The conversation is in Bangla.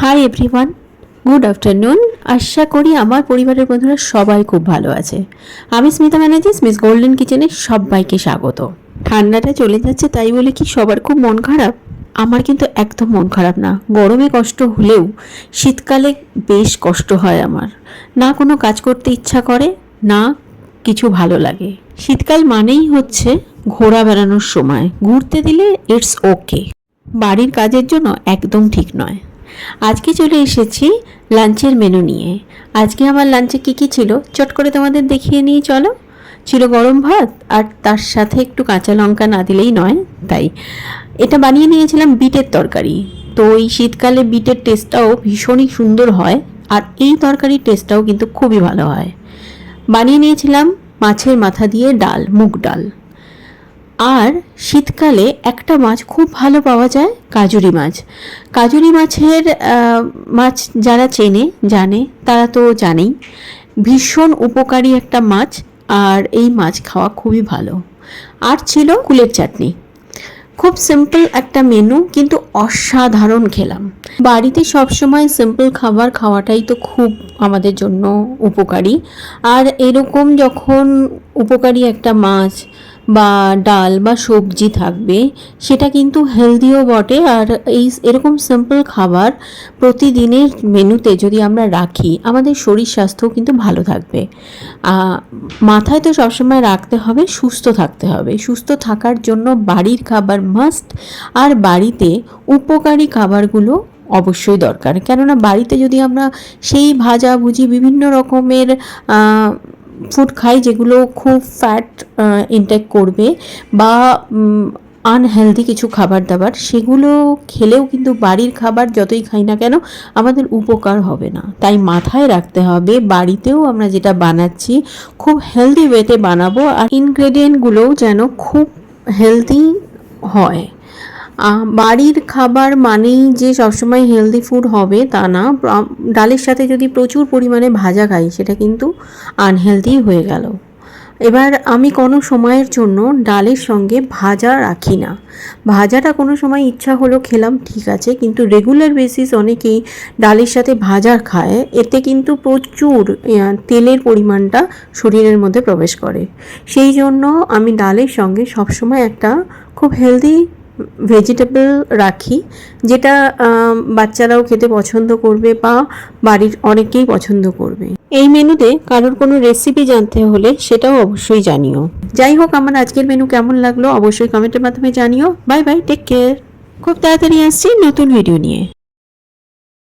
হাই এভরিওয়ান গুড আফটারনুন আশা করি আমার পরিবারের বন্ধুরা সবাই খুব ভালো আছে। আমি স্মিতা ব্যানার্জি মিস গোল্ডেন কিচেনে সবাইকে স্বাগত। ঠান্ডাটা চলে যাচ্ছে, তাই বলে কি সবার খুব মন খারাপ? আমার কিন্তু একদম মন খারাপ না। গরমে কষ্ট হলেও শীতকালে বেশ কষ্ট হয় আমার। না কোনো কাজ করতে ইচ্ছা করে, না কিছু ভালো লাগে। শীতকাল মানেই হচ্ছে ঘোরা বেড়ানোর সময়। ঘুরতে দিলে ইটস ওকে বাড়ির কাজের জন্য একদম ঠিক নয়। আজকে চলে এসেছি লাঞ্চের মেনু নিয়ে। আজকে আমার লাঞ্চে কী কী ছিল? চট করে তোমাদের দেখিয়ে নিয়ে চলো। ছিল গরম ভাত আর তার সাথে একটু কাঁচা লঙ্কা না দিলেই নয়, তাই। এটা বানিয়ে নিয়েছিলাম বিটের তরকারি। তো এই শীতকালে বিটের টেস্টটাও ভীষণই সুন্দর হয় আর এই তরকারির টেস্টটাও কিন্তু খুবই ভালো হয়। বানিয়ে নিয়েছিলাম মাছের মাথা দিয়ে ডাল, মুগ ডাল। আর শীতকালে একটা মাছ খুব ভালো পাওয়া যায়, কাজুরি মাছ। কাজুরি মাছের মাছ যারা চেনে, জানে, তারা তো জানেই। ভীষণ উপকারী একটা মাছ, আর এই মাছ খাওয়া খুবই ভালো। আর ছিল কুলের চাটনি। খুব সিম্পল একটা মেনু কিন্তু অসাধারণ খেলাম। বাড়িতে সবসময় সিম্পল খাবার খাওয়াটাই তো খুব আমাদের জন্য উপকারী। আর এরকম যখন উপকারী একটা মাছ বা ডাল বা সবজি থাকবে, সেটা কিন্তু হেলদিও বটে। আর এই এরকম সিম্পল খাবার প্রতিদিনের মেনুতে যদি আমরা রাখি, আমাদের শরীর স্বাস্থ্যও কিন্তু ভালো থাকবে। মাথায় তো সবসময় রাখতে হবে, সুস্থ থাকতে হবে। সুস্থ থাকার জন্য বাড়ির খাবার মাস্ট আর বাড়িতে উপকারী খাবারগুলো অবশ্যই দরকার। কেননা বাড়িতে যদি আমরা সেই ভাজা ভুজি বিভিন্ন রকমের ফুড খাই যেগুলো খুব ফ্যাট ইনটেক করবে বা আনহেলদি কিছু খাবার দাবার, সেগুলো খেলেও কিন্তু বাড়ির খাবার যতই খাই না কেন আমাদের উপকার হবে না। তাই মাথায় রাখতে হবে বাড়িতেও আমরা যেটা বানাচ্ছি, খুব হেলদি ওয়েতে বানাবো আর ইনগ্রেডিয়েন্টগুলোও যেন খুব হেলদি হয়। বাড়ির খাবার মানেই যে সবসময় হেলদি ফুড হবে তা না ডালের সাথে যদি প্রচুর পরিমাণে ভাজা খাই, সেটা কিন্তু আনহেলদি হয়ে গেল। এবার আমি কোনো সময়ের জন্য ডালের সঙ্গে ভাজা রাখি না। ভাজাটা কোনো সময় ইচ্ছা হলো খেলাম, ঠিক আছে, কিন্তু রেগুলার বেসিস অনেকেই ডালের সাথে ভাজা খায়, এতে কিন্তু প্রচুর তেলের পরিমাণটা শরীরের মধ্যে প্রবেশ করে। সেই জন্য আমি ডালের সঙ্গে সবসময় একটা খুব হেলদি ভেজিটেবল রাখি, যেটা বাচ্চারাও খেতে পছন্দ করবে বা বাড়ির অনেকেই পছন্দ করবে। এই মেনুতে কারোর কোনো রেসিপি জানতে হলে সেটাও অবশ্যই জানিও। যাই হোক, আমার আজকের মেনু কেমন লাগল অবশ্যই কমেন্টের মাধ্যমে জানিও। বাই বাই টেক কেয়ার খুব তাড়াতাড়ি আসছি নতুন ভিডিও নিয়ে।